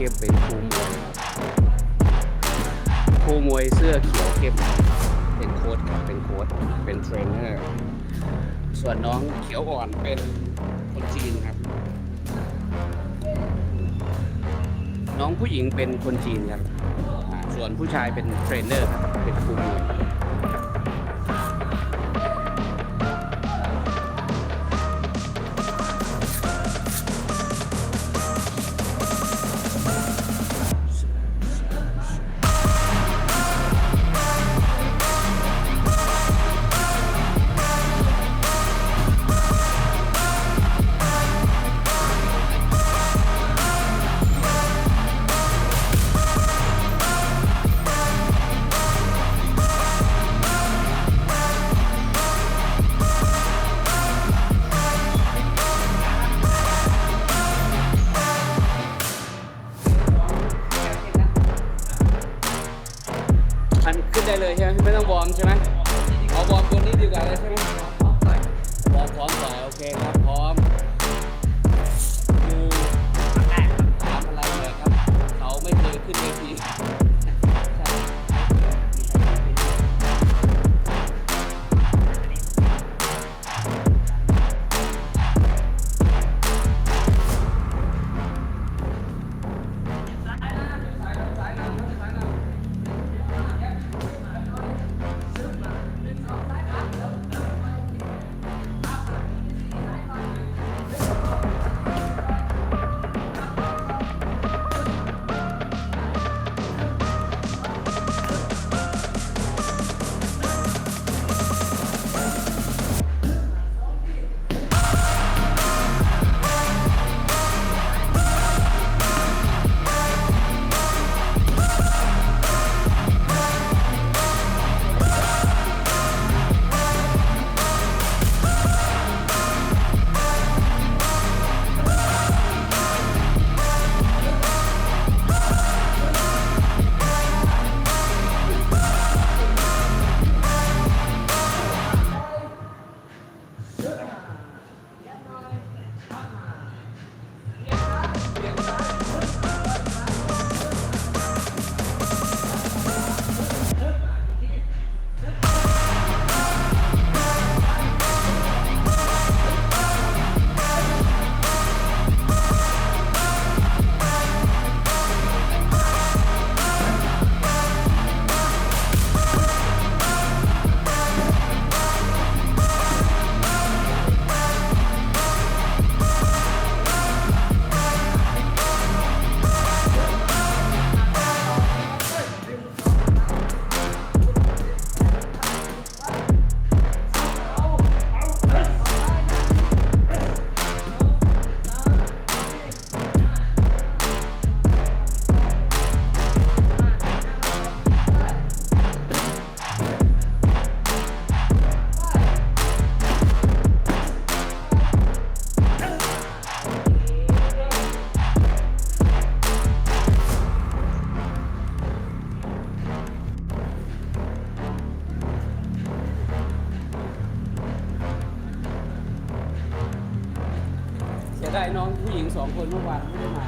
มวยครูมวยเสื้อเขียวเข้มเป็นโค้ชครับเป็นโค้ชเป็นเทรนเนอร์ส่วนน้องเขียวอ่อนเป็นคนจีนครับ น้องผู้หญิงเป็นคนจีนครับ ส่วนผู้ชายเป็นเทรนเนอร์ครับเป็นครูมวย เลยใช่ไหมไม่ต้องวอร์มใช่ไหมเอาวอร์มตัวนี้ดีกว่าเลยใช่ไหมวอร์มพร้อมต่อยโอเคครับพร้อม สียดายน้องผู้หญิงสองคนเมื่อวานไม่ได้มา